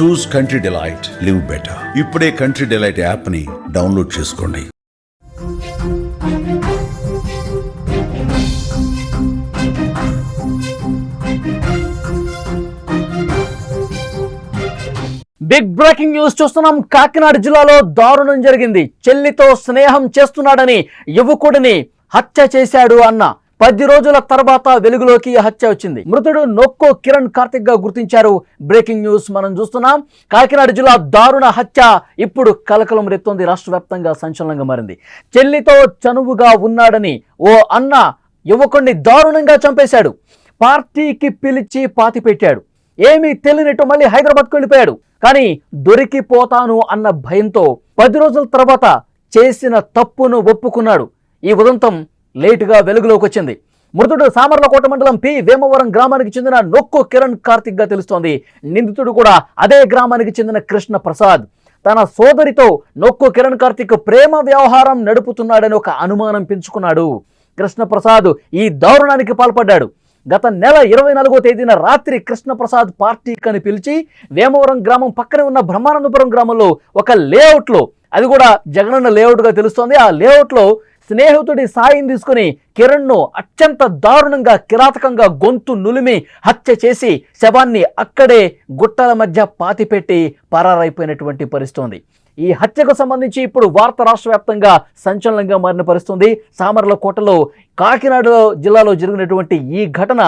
Choose country delight live better ఇప్పుడే country delight యాప్ని download చేసుకోండి. బిగ్ బ్రేకింగ్ న్యూస్ చూస్తున్నాం. కాకినాడ జిల్లాలో దారుణం జరిగింది. చెల్లితో స్నేహం చేస్తున్నాడని యువకుడిని హత్య చేశాడు అన్న పది రోజుల తర్వాత వెలుగులోకి హత్య వచ్చింది. మృతుడు నొక్కో కిరణ్ కార్తిక్గా గుర్తించారు. బ్రేకింగ్ న్యూస్ మనం చూస్తున్నాం. కాకినాడ జిల్లా దారుణ హత్య ఇప్పుడు కలకలం రేపుతోంది. రాష్ట్ర వ్యాప్తంగా సంచలనంగా మారింది. చెల్లితో చనువుగా ఉన్నాడని ఓ అన్న యువకుణ్ణి దారుణంగా చంపేశాడు. పార్టీకి పిలిచి పాతి పెట్టాడు. ఏమీ తెలియనట్టు మళ్ళీ హైదరాబాద్కు వెళ్ళిపోయాడు. కానీ దొరికిపోతాను అన్న భయంతో పది రోజుల తర్వాత చేసిన తప్పును ఒప్పుకున్నాడు. ఈ ఉదంతం లేటుగా వెలుగులోకి వచ్చింది. మృతుడు సామర్లకోట మండలం పి. వేమవరం గ్రామానికి చెందిన నొక్కు కిరణ్ కార్తిక్గా తెలుస్తోంది. నిందితుడు కూడా అదే గ్రామానికి చెందిన కృష్ణ ప్రసాద్. తన సోదరితో నొక్కు కిరణ్ కార్తిక్ ప్రేమ వ్యవహారం నడుపుతున్నాడని ఒక అనుమానం పెంచుకున్నాడు. కృష్ణప్రసాద్ ఈ దారుణానికి పాల్పడ్డాడు. గత నెల ఇరవై నాలుగో తేదీన రాత్రి కృష్ణప్రసాద్ పార్టీకి పిలిచి వేమవరం గ్రామం పక్కనే ఉన్న బ్రహ్మానందపురం గ్రామంలో ఒక లేఅవుట్లో అది కూడా జగనన్న లేఅవుట్గా తెలుస్తోంది. ఆ లేఅవుట్లో స్నేహితుడి సాయం తీసుకుని కిరణ్ను అత్యంత దారుణంగా కిరాతకంగా గొంతు నులిమి హత్య చేసి శవాన్ని అక్కడే గుట్టల మధ్య పాతిపెట్టి పరారైపోయినటువంటి పరిస్థితుంది. ఈ హత్యకు సంబంధించి ఇప్పుడు వార్త రాష్ట్ర వ్యాప్తంగా సంచలనంగా మారిన పరిస్థితుంది. సామర్లకోటలో కాకినాడ జిల్లాలో జరిగినటువంటి ఈ ఘటన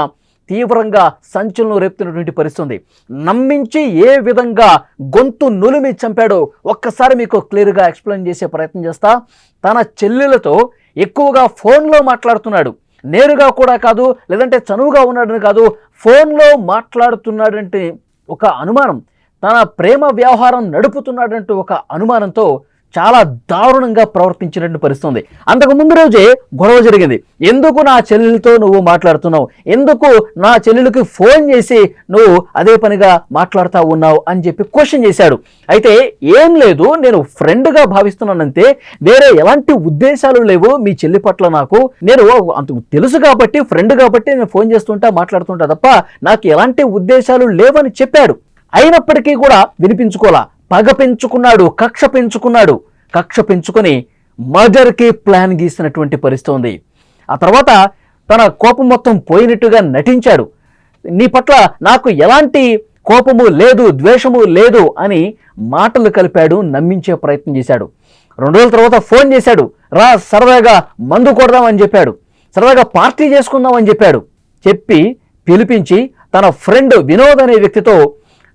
తీవ్రంగా సంచలనం రేపుతున్నటువంటి పరిస్థితుంది. నమ్మించి ఏ విధంగా గొంతు నులిమి చంపాడో ఒక్కసారి మీకు క్లియర్గా ఎక్స్ప్లెయిన్ చేసే ప్రయత్నం చేస్తా. తన చెల్లెలతో ఎక్కువగా ఫోన్లో మాట్లాడుతున్నాడు. నేరుగా కూడా కాదు లేదంటే చనువుగా ఉన్నాడని కాదు ఫోన్లో మాట్లాడుతున్నాడంటే ఒక అనుమానం. తన ప్రేమ వ్యవహారం నడుపుతున్నాడంటూ ఒక అనుమానంతో చాలా దారుణంగా ప్రవర్తించినట్టు పరిస్థితుంది. అంతకు ముందు రోజే గొడవ జరిగింది. ఎందుకు నా చెల్లెలతో నువ్వు మాట్లాడుతున్నావు? ఎందుకు నా చెల్లెలకి ఫోన్ చేసి నువ్వు అదే పనిగా మాట్లాడుతూ ఉన్నావు అని చెప్పి క్వశ్చన్ చేశాడు. అయితే ఏం లేదు నేను ఫ్రెండ్గా భావిస్తున్నానంతే వేరే ఎలాంటి ఉద్దేశాలు లేవు మీ చెల్లి పట్ల నాకు. నేను అంతకు తెలుసు కాబట్టి ఫ్రెండ్ కాబట్టి నేను ఫోన్ చేస్తుంటా మాట్లాడుతుంటా తప్ప నాకు ఎలాంటి ఉద్దేశాలు లేవని చెప్పాడు. అయినప్పటికీ కూడా వినిపించుకోలా. పగ పెంచుకున్నాడు కక్ష పెంచుకున్నాడు. కక్ష పెంచుకొని మర్డర్కి ప్లాన్ గీసినటువంటి పరిస్థితి ఉంది. ఆ తర్వాత తన కోపం మొత్తం పోయినట్టుగా నటించాడు. నీ పట్ల నాకు ఎలాంటి కోపము లేదు ద్వేషము లేదు అని మాటలు కలిపాడు నమ్మించే ప్రయత్నం చేశాడు. రెండు రోజుల తర్వాత ఫోన్ చేశాడు. రా సరదాగా మందు కొడదామని చెప్పాడు. సరదాగా పార్టీ చేసుకుందామని చెప్పాడు. చెప్పి పిలిపించి తన ఫ్రెండ్ వినోద్ అనే వ్యక్తితో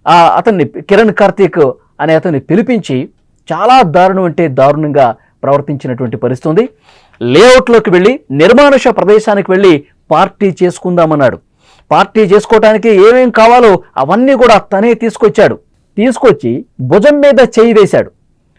ఆ అతన్ని కిరణ్ కార్తీక్ అనే అతన్ని పిలిపించి చాలా దారుణం అంటే దారుణంగా ప్రవర్తించినటువంటి పరిస్థితి ఉంది లేఅవుట్లోకి వెళ్ళి నిర్మానుష ప్రదేశానికి వెళ్ళి పార్టీ చేసుకుందామన్నాడు. పార్టీ చేసుకోవటానికి ఏమేం కావాలో అవన్నీ కూడా తనే తీసుకొచ్చాడు. తీసుకొచ్చి భుజం మీద చేయి వేశాడు.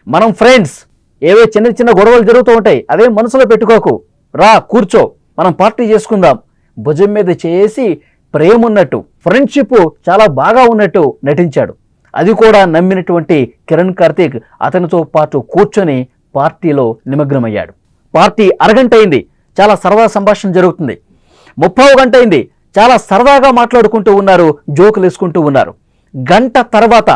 మనం ఫ్రెండ్స్ ఏవే చిన్న చిన్న గొడవలు జరుగుతూ ఉంటాయి అదే మనసులో పెట్టుకోకు. రా కూర్చో మనం పార్టీ చేసుకుందాం. భుజం మీద చేసి ప్రేమ ఉన్నట్టు ఫ్రెండ్షిప్ చాలా బాగా ఉన్నట్టు నటించాడు. అది కూడా నమ్మినటువంటి కిరణ్ కార్తీక్ అతనితో పాటు కూర్చొని పార్టీలో నిమగ్నమయ్యాడు. పార్టీ అరగంట అయింది. చాలా సరదా సంభాషణ జరుగుతుంది. ముప్పై గంట అయింది. చాలా సరదాగా మాట్లాడుకుంటూ ఉన్నారు జోకులు వేసుకుంటూ ఉన్నారు. గంట తర్వాత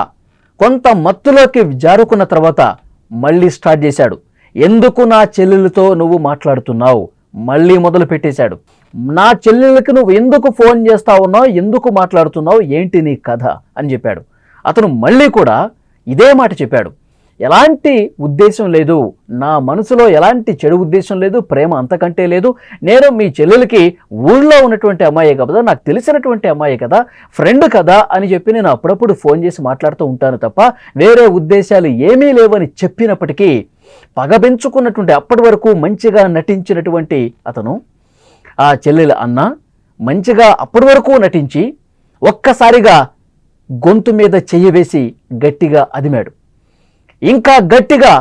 కొంత మత్తులోకి జారుకున్న తర్వాత మళ్ళీ స్టార్ట్ చేశాడు. ఎందుకు నా చెల్లెలతో నువ్వు మాట్లాడుతున్నావు? మళ్ళీ మొదలు పెట్టేశాడు. నా చెల్లెలకి నువ్వు ఎందుకు ఫోన్ చేస్తా ఉన్నావు? ఎందుకు మాట్లాడుతున్నావు? ఏంటి నీ కథ? అని చెప్పాడు. అతను మళ్ళీ కూడా ఇదే మాట చెప్పాడు. ఎలాంటి ఉద్దేశం లేదు నా మనసులో ఎలాంటి చెడు ఉద్దేశం లేదు ప్రేమ అంతకంటే లేదు. నేను మీ చెల్లెలకి ఊళ్ళో ఉన్నటువంటి అమ్మాయి కదా నాకు తెలిసినటువంటి అమ్మాయి కదా ఫ్రెండ్ కదా అని చెప్పి నేను అప్పుడప్పుడు ఫోన్ చేసి మాట్లాడుతూ ఉంటాను తప్ప వేరే ఉద్దేశాలు ఏమీ లేవని చెప్పినప్పటికీ పగబెంచుకున్నటువంటి అప్పటి వరకు మంచిగా నటించినటువంటి అతను ఆ చెల్లెలు అన్న మంచిగా అప్పటి వరకు నటించి ఒక్కసారిగా గొంతు మీద చెయ్యి వేసి గట్టిగా అదిమాడు. ఇంకా గట్టిగా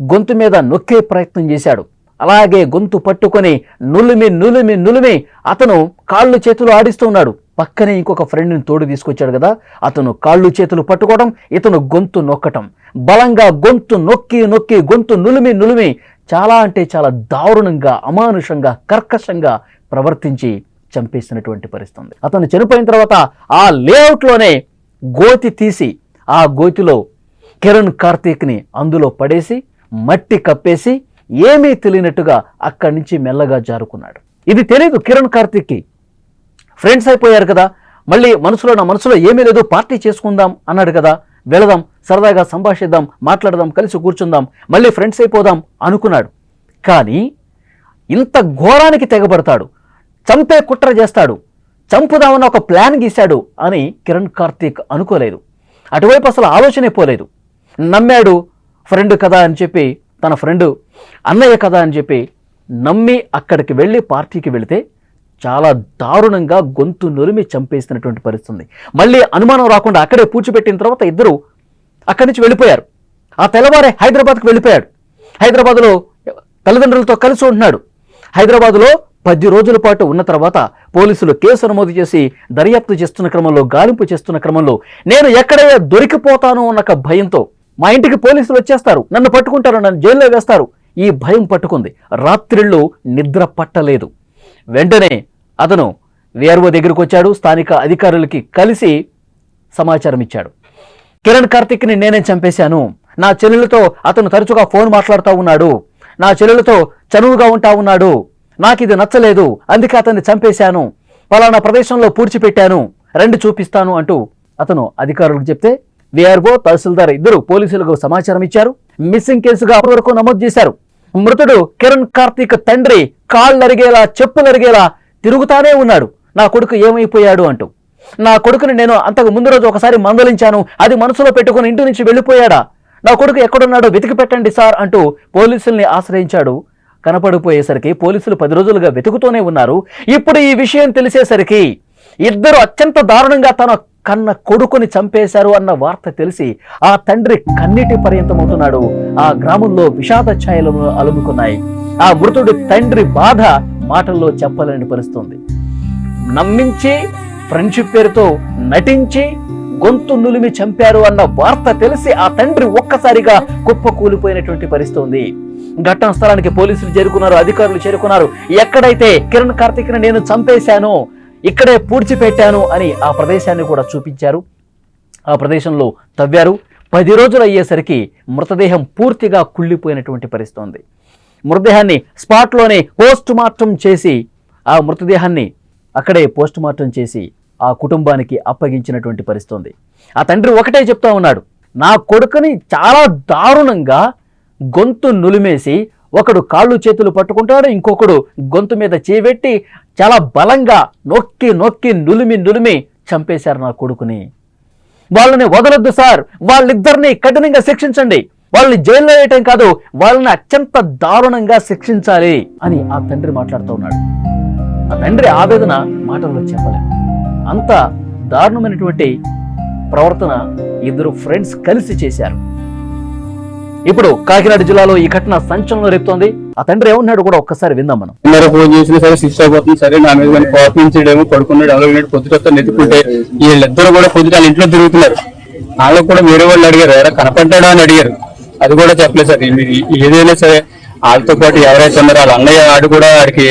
గొంతు మీద నొక్కే ప్రయత్నం చేశాడు. అలాగే గొంతు పట్టుకొని నులిమి నులిమి నులిమి అతను కాళ్ళు చేతులు ఆడిస్తూ ఉన్నాడు. పక్కనే ఇంకొక ఫ్రెండ్ని తోడు తీసుకొచ్చాడు కదా అతను కాళ్ళు చేతులు పట్టుకోవడం ఇతను గొంతు నొక్కటం. బలంగా గొంతు నొక్కి నొక్కి గొంతు నులిమి నులిమి చాలా అంటే చాలా దారుణంగా అమానుషంగా కర్కశంగా ప్రవర్తించి చంపేసినటువంటి పరిస్థితి ఉంది. అతను చనిపోయిన తర్వాత ఆ లేఅవుట్లోనే గోతి తీసి ఆ గోతిలో కిరణ్ కార్తీక్ని అందులో పడేసి మట్టి కప్పేసి ఏమీ తెలియనట్టుగా అక్కడి నుంచి మెల్లగా జారుకున్నాడు. ఇది తెలియదు కిరణ్ కార్తీక్కి. ఫ్రెండ్స్ అయిపోయారు కదా. మళ్ళీ మనసులో నా మనసులో ఏమీ లేదు పార్టీ చేసుకుందాం అన్నాడు కదా. వెళదాం సరదాగా సంభాషిద్దాం మాట్లాడదాం కలిసి కూర్చుందాం మళ్ళీ ఫ్రెండ్స్ అయిపోదాం అనుకున్నాడు. కానీ ఇంత ఘోరానికి తెగబడతాడు. చంపే కుట్ర చేస్తాడు. చంపుదామన్న ఒక ప్లాన్ గీశాడు అని కిరణ్ కార్తీక్ అనుకోలేదు. అటువైపు అసలు ఆలోచనే పోలేదు. నమ్మాడు ఫ్రెండ్ కదా అని చెప్పి తన ఫ్రెండ్ అన్నయ్య కదా అని చెప్పి నమ్మి అక్కడికి వెళ్ళి పార్టీకి వెళితే చాలా దారుణంగా గొంతు నురిమి చంపేసినటువంటి పరిస్థితి మళ్ళీ అనుమానం రాకుండా అక్కడే పూడ్చిపెట్టిన తర్వాత ఇద్దరు అక్కడి నుంచి వెళ్ళిపోయారు. ఆ తెల్లవారే హైదరాబాద్కు వెళ్ళిపోయాడు. హైదరాబాద్లో తల్లిదండ్రులతో కలిసి ఉంటున్నాడు. హైదరాబాద్లో పది రోజుల పాటు ఉన్న తర్వాత పోలీసులు కేసు నమోదు చేసి దర్యాప్తు చేస్తున్న క్రమంలో గాలింపు చేస్తున్న క్రమంలో నేను ఎక్కడైనా దొరికిపోతాను అన్న భయంతో మా ఇంటికి పోలీసులు వచ్చేస్తారు. నన్ను పట్టుకుంటారు నన్ను జైల్లో వేస్తారు. ఈ భయం పట్టుకుంది. రాత్రిళ్ళు నిద్ర పట్టలేదు. వెంటనే అతను విఆర్ఓ దగ్గరికి వచ్చాడు. స్థానిక అధికారులకి కలిసి సమాచారం ఇచ్చాడు. కిరణ్ కార్తిక్ని నేనే చంపేశాను. నా చెల్లెలతో అతను తరచుగా ఫోన్ మాట్లాడుతూ ఉన్నాడు. నా చెల్లెలతో చనువుగా ఉంటా ఉన్నాడు. నాకు ఇది నచ్చలేదు. అందుకే అతన్ని చంపేశాను. పలానా ప్రదేశంలో పూడ్చిపెట్టాను. రండి చూపిస్తాను అంటూ అతను అధికారులకు చెప్తే విఆర్ఓ తహసీల్దార్ ఇద్దరు పోలీసులకు సమాచారం ఇచ్చారు. మిస్సింగ్ కేసుగా అప్పటి వరకు నమోదు చేశారు. మృతుడు కిరణ్ కార్తీక్ తండ్రి కాళ్ళరిగేలా చెప్పులరిగేలా తిరుగుతానే ఉన్నాడు. నా కొడుకు ఏమైపోయాడు అంటూ. నా కొడుకుని నేను అంతకు ముందు రోజు ఒకసారి మందలించాను. అది మనసులో పెట్టుకుని ఇంటి నుంచి వెళ్ళిపోయాడా? నా కొడుకు ఎక్కడున్నాడో వెతికి పెట్టండి సార్ అంటూ పోలీసుల్ని ఆశ్రయించాడు. కనపడిపోయేసరికి పోలీసులు పది రోజులుగా వెతుకుతూనే ఉన్నారు. ఇప్పుడు ఈ విషయం తెలిసేసరికి ఇద్దరు అత్యంత దారుణంగా తన కన్న కొడుకుని చంపేశారు అన్న వార్త తెలిసి ఆ తండ్రి కన్నీటి పర్యంతమవుతున్నాడు. ఆ గ్రామంలో విషాద ఛాయలు అలుముకున్నాయి. ఆ మృతుడి తండ్రి బాధ మాటల్లో చెప్పలేని పరిస్థితుంది. నమ్మించి ఫ్రెండ్షిప్ పేరుతో నటించి గొంతు నులిమి చంపారు అన్న వార్త తెలిసి ఆ తండ్రి ఒక్కసారిగా కుప్ప కూలిపోయినటువంటి పరిస్థితి ఉంది. ఘటన స్థలానికి పోలీసులు చేరుకున్నారు అధికారులు చేరుకున్నారు. ఎక్కడైతే కిరణ్ కార్తిక్ని నేను చంపేశానో ఇక్కడే పూడ్చిపెట్టాను అని ఆ ప్రదేశాన్ని కూడా చూపించారు. ఆ ప్రదేశంలో తవ్వారు. పది రోజులు అయ్యేసరికి మృతదేహం పూర్తిగా కుళ్ళిపోయినటువంటి పరిస్థితి ఉంది. మృతదేహాన్ని స్పాట్లోనే పోస్ట్ మార్టం చేసి ఆ మృతదేహాన్ని అక్కడే పోస్ట్ మార్టం చేసి ఆ కుటుంబానికి అప్పగించినటువంటి పరిస్థితి ఉంది ఆ తండ్రి ఒకటే చెప్తా ఉన్నాడు నా కొడుకుని చాలా దారుణంగా గొంతు నులిమేసి ఒకడు కాళ్ళు చేతులు పట్టుకుంటాడు ఇంకొకడు గొంతు మీద చేపెట్టి చాలా బలంగా నొక్కి నొక్కి నులిమి నులిమి చంపేశారు నా కొడుకుని. వాళ్ళని వదలొద్దు సార్ వాళ్ళిద్దరిని కఠినంగా శిక్షించండి. వాళ్ళని జైల్లో వేయటం కాదు వాళ్ళని అత్యంత దారుణంగా శిక్షించాలి అని ఆ తండ్రి మాట్లాడుతూ ఉన్నాడు. ఆ తండ్రి ఆవేదన మాటల్లో చెప్పలేదు. అంత దారుణమైనటువంటి ప్రవర్తన ఇద్దరు ఫ్రెండ్స్ కలిసి చేశారు. ఇప్పుడు కాకినాడ జిల్లాలో ఈ ఘటన సంచలనం రేపుతోంది. ఆ తండ్రి ఏమన్నాడు కూడా ఒక్కసారి విందాం మనం. అందరూ ఫోన్ చేసినా సరే సిక్స్ అయిపోతుంది సరే నా మీద కానీ కోపించడేమో పడుకున్నాడు ఎవరో విన్నాడు నెత్తుకుంటే వీళ్ళిద్దరు కూడా పొద్దుట వాళ్ళ ఇంట్లో తిరుగుతున్నారు. వాళ్ళకు కూడా వేరే వాళ్ళు అడిగారు ఎవరైనా కనపడ్డాడా? అని అడిగారు. అది కూడా చెప్పలేదు సార్. ఏదైనా సరే వాళ్ళతో పాటు ఎవరైతే ఉన్నారో వాళ్ళ అన్నయ్య ఆడు కూడా వాడికి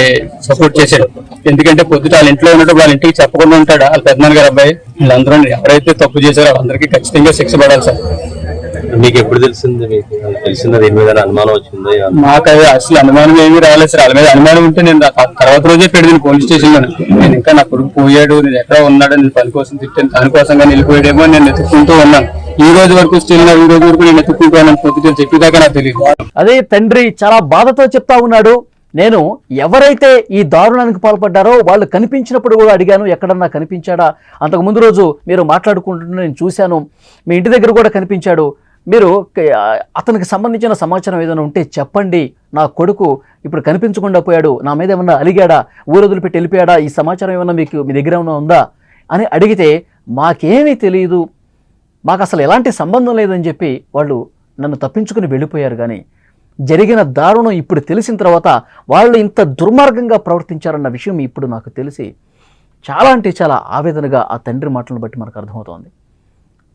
సపోర్ట్ చేశాడు. ఎందుకంటే పొద్దుట వాళ్ళ ఇంట్లో ఉన్నట్టు వాళ్ళ ఇంటికి చెప్పకుండా ఉంటాడు వాళ్ళ పెద్దనాన్న గారు అబ్బాయి. వీళ్ళందరూ ఎవరైతే తప్పు చేశారో వాళ్ళందరికీ ఖచ్చితంగా శిక్ష పడాలి సార్. మీకు ఎప్పుడు తెలిసింది మీకు? తెలిసిందా? దీని మీద అనుమానం వచ్చిందో? మాకు అది అసలు అనుమానం ఏమీ రాలేదు సార్. వాళ్ళ మీద అనుమానం ఉంటే నేను తర్వాత రోజే పెడితే పోలీస్ స్టేషన్లో నేను ఇంకా నా కొడుకు పోయాడు నేను ఎక్కడ ఉన్నాడు నేను పని కోసం తిట్టాను దానికోసంగా వెళ్ళిపోయాడేమో అని నేను ఎత్తుక్కుంటూ ఉన్నాను. ఈ రోజు వరకు స్టిల్ ఈ రోజు వరకు నేను ఎత్తుకుంటాను ఉన్నాను చెప్పేదాకా నాకు తెలియదు. అదే తండ్రి చాలా బాధతో చెప్తా ఉన్నాడు. నేను ఎవరైతే ఈ దారుణానికి పాల్పడ్డారో వాళ్ళు కనిపించినప్పుడు కూడా అడిగాను ఎక్కడన్నా కనిపించాడా? అంతకు ముందు రోజు మీరు మాట్లాడుకుంటున్న నేను చూశాను. మీ ఇంటి దగ్గర కూడా కనిపించాడు. మీరు అతనికి సంబంధించిన సమాచారం ఏదైనా ఉంటే చెప్పండి. నా కొడుకు ఇప్పుడు కనిపించకుండా పోయాడు. నా మీద ఏమన్నా అలిగాడా? ఊరు వదిలిపెట్టి వెళ్ళిపోయాడా? ఈ సమాచారం ఏమన్నా మీకు మీ దగ్గర ఏమన్నా ఉందా? అని అడిగితే మాకేమీ తెలియదు. మాకు అసలు ఎలాంటి సంబంధం లేదని చెప్పి వాళ్ళు నన్ను తప్పించుకుని వెళ్ళిపోయారు కానీ జరిగిన దారుణం ఇప్పుడు తెలిసిన తర్వాత వాళ్ళు ఇంత దుర్మార్గంగా ప్రవర్తించారన్న విషయం ఇప్పుడు నాకు తెలిసి చాలా అంటే చాలా ఆవేదనగా ఆ తండ్రి మాటలను బట్టి మనకు అర్థమవుతోంది.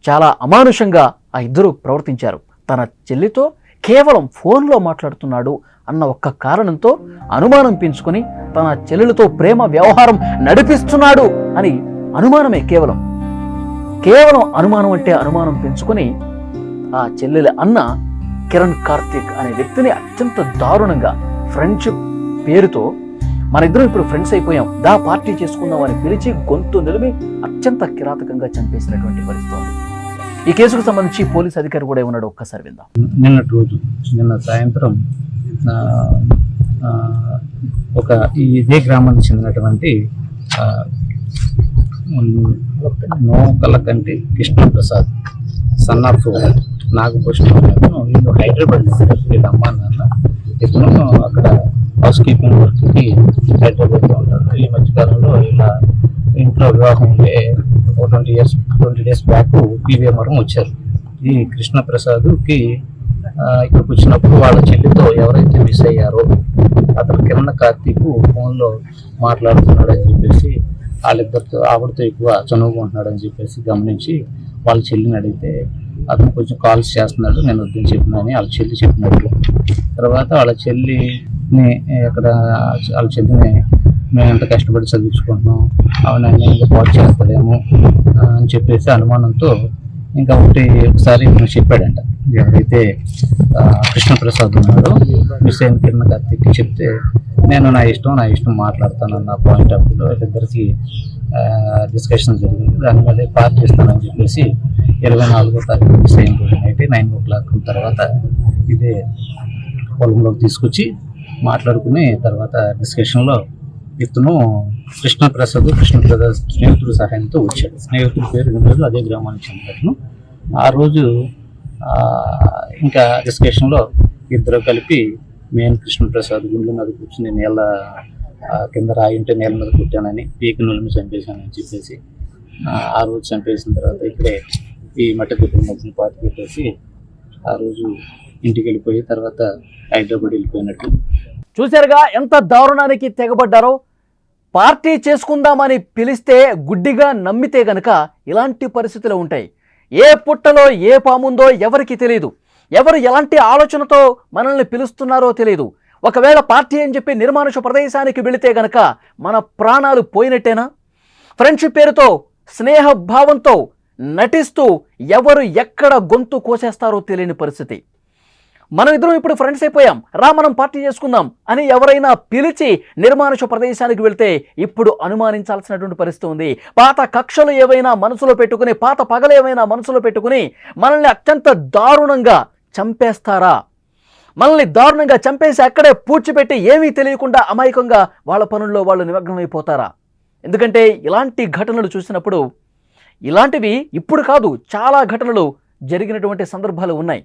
చాలా అమానుషంగా ఆ ఇద్దరు ప్రవర్తించారు. తన చెల్లితో కేవలం ఫోన్లో మాట్లాడుతున్నాడు అన్న ఒక్క కారణంతో అనుమానం పెంచుకొని తన చెల్లెలతో ప్రేమ వ్యవహారం నడిపిస్తున్నాడు అని అనుమానమే కేవలం. కేవలం అనుమానం అంటే అనుమానం పెంచుకొని ఆ చెల్లెలి అన్న కిరణ్ కార్తిక్ అనే వ్యక్తిని అత్యంత దారుణంగా ఫ్రెండ్షిప్ పేరుతో మన ఇద్దరం ఇప్పుడు ఫ్రెండ్స్ అయిపోయాం. దా పార్టీ చేసుకుందాం అని పిలిచి గొంతు నిలిమి అత్యంత కిరాతకంగా చంపేసినటువంటి పరిస్థితి ఈ కేసుకు సంబంధించి పోలీస్ అధికారి కూడా ఉన్నాడు ఒక్కసారి విందాం. నిన్నటి రోజు నిన్న సాయంత్రం ఒక ఇదే గ్రామానికి చెందినటువంటి ఆ, ఉమ్, కృష్ణప్రసాద్ సన్ ఆఫ్ నాగభూషణ్ వీళ్ళు హైదరాబాద్ వీళ్ళ అమ్మ నాన్న ఇతను అక్కడ హౌస్ కీపింగ్ వర్క్కి హైదరాబాద్లో ఉంటారు ఈ మధ్యకాలంలో ఇలా ఇంట్లో వివాహం ఉండే ఓ twenty years twenty days back PVMR వచ్చారు. ఈ కృష్ణప్రసాద్కి ఇక్కడికి వచ్చినప్పుడు వాళ్ళ చెల్లితో ఎవరైతే మిస్ అయ్యారో అతను కిరణ్ కార్తీక్ ఫోన్లో మాట్లాడుతున్నాడని చెప్పేసి వాళ్ళిద్దరితో ఆవిడతో ఎక్కువ చనువుకుంటున్నాడని చెప్పేసి గమనించి వాళ్ళ చెల్లిని అడిగితే అతను కొంచెం కాల్స్ చేస్తున్నాడు నేను వద్దని చెప్పినని వాళ్ళ చెల్లి చెప్పినట్లు తర్వాత వాళ్ళ చెల్లిని అక్కడ వాళ్ళ చెల్లిని మేము ఎంత కష్టపడి చదివించుకుంటున్నాం అవి ఆయన ఇంకా పాటు చేస్తాడేమో అని చెప్పేసి అనుమానంతో ఇంకా ఒకటి ఒకసారి చెప్పాడంట. ఎవరైతే కృష్ణప్రసాద్ ఉన్నాడో హుస్సేన్ కిరణ్ కార్తిక్ చెప్తే నేను నా ఇష్టం నా ఇష్టం మాట్లాడతానన్న పాయింట్ ఆఫ్ వ్యూలో వీళ్ళిద్దరికి డిస్కషన్ జరిగింది. దాని మీద పార్టీ చేస్తానని చెప్పేసి ఇరవై నాలుగో తారీఖు మిస్ అయిన అయితే నైన్ ఓ క్లాక్ తర్వాత ఇదే పొలంలోకి తీసుకొచ్చి మాట్లాడుకుని తర్వాత డిస్కషన్లో ఇతను కృష్ణప్రసాద్ కృష్ణప్రసాద్ స్నేహితుడు సహాయంతో వచ్చాడు. స్నేహితుడి పేరు అదే గ్రామానికి చెందిన ఆ రోజు ఇంకా డిస్కషన్లో ఇద్దరు కలిపి నేను కృష్ణప్రసాద్ గుండె మీద కూర్చుని నేల కింద రాయి ఉంటే నేల మీద కుట్టానని పీకి నులిమి చంపేశానని చెప్పేసి ఆ, రోజు చంపేసిన తర్వాత ఇక్కడే ఈ మట్టి కుటుంబ మధ్యన పాతి పెట్టేసి ఆ రోజు ఇంటికి వెళ్ళిపోయి తర్వాత హైదరాబాద్ వెళ్ళిపోయినట్టు. చూశారుగా ఎంత దారుణానికి తెగబడ్డారో? పార్టీ చేసుకుందామని పిలిస్తే గుడ్డిగా నమ్మితే గనక ఇలాంటి పరిస్థితులు ఉంటాయి. ఏ పుట్టలో ఏ పాముందో ఎవరికి తెలియదు ఎవరు ఎలాంటి ఆలోచనతో మనల్ని పిలుస్తున్నారో తెలియదు ఒకవేళ పార్టీ అని చెప్పి నిర్మానుష ప్రదేశానికి వెళితే గనక మన ప్రాణాలు పోయినట్టేనా? ఫ్రెండ్షిప్ పేరుతో స్నేహ భావంతో నటిస్తూ ఎవరు ఎక్కడ గొంతు కోసేస్తారో తెలియని పరిస్థితి. మనం ఇద్దరం ఇప్పుడు ఫ్రెండ్స్ అయిపోయాం. రా మనం పార్టీ చేసుకుందాం అని ఎవరైనా పిలిచి నిర్మానుష ప్రదేశానికి వెళ్తే ఇప్పుడు అనుమానించాల్సినటువంటి పరిస్థితి ఉంది. పాత కక్షలు ఏవైనా మనసులో పెట్టుకుని పాత పగలు ఏవైనా మనసులో పెట్టుకుని మనల్ని అత్యంత దారుణంగా చంపేస్తారా? మనల్ని దారుణంగా చంపేసి అక్కడే పూడ్చిపెట్టి ఏమీ తెలియకుండా అమాయకంగా వాళ్ళ పనుల్లో వాళ్ళు నిమగ్నమైపోతారా? ఎందుకంటే ఇలాంటి ఘటనలు చూసినప్పుడు ఇలాంటివి ఇప్పుడు కాదు చాలా ఘటనలు జరిగినటువంటి సందర్భాలు ఉన్నాయి.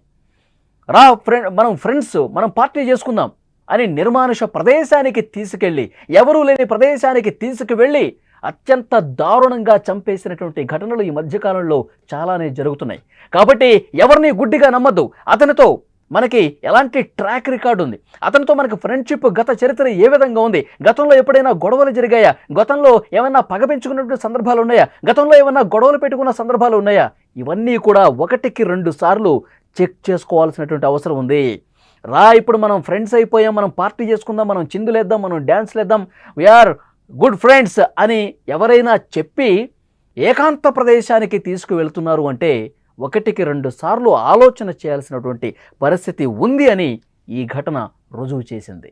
రా ఫ్రెండ్ మనం ఫ్రెండ్స్ మనం పార్టీ చేసుకుందాం అని నిర్మానుష ప్రదేశానికి తీసుకెళ్ళి ఎవరూ లేని ప్రదేశానికి తీసుకువెళ్ళి అత్యంత దారుణంగా చంపేసినటువంటి ఘటనలు ఈ మధ్యకాలంలో చాలానే జరుగుతున్నాయి. కాబట్టి ఎవరిని గుడ్డిగా నమ్మద్దు. అతనితో మనకి ఎలాంటి ట్రాక్ రికార్డు ఉంది? అతనితో మనకి ఫ్రెండ్షిప్ గత చరిత్ర ఏ విధంగా ఉంది? గతంలో ఎప్పుడైనా గొడవలు జరిగాయా? గతంలో ఏమైనా పగ పెంచుకున్నటువంటి సందర్భాలు ఉన్నాయా? గతంలో ఏమైనా గొడవలు పెట్టుకున్న సందర్భాలు ఉన్నాయా? ఇవన్నీ కూడా ఒకటికి రెండు సార్లు చెక్ చేసుకోవాల్సినటువంటి అవసరం ఉంది. రా ఇప్పుడు మనం ఫ్రెండ్స్ అయిపోయాం మనం పార్టీ చేసుకుందాం మనం చిందులేద్దాం మనం డ్యాన్స్లేద్దాం వీఆర్ గుడ్ ఫ్రెండ్స్ అని ఎవరైనా చెప్పి ఏకాంత ప్రదేశానికి తీసుకువెళ్తున్నారు అంటే ఒకటికి రెండు సార్లు ఆలోచన చేయాల్సినటువంటి పరిస్థితి ఉంది అని ఈ ఘటన రుజువు చేసింది.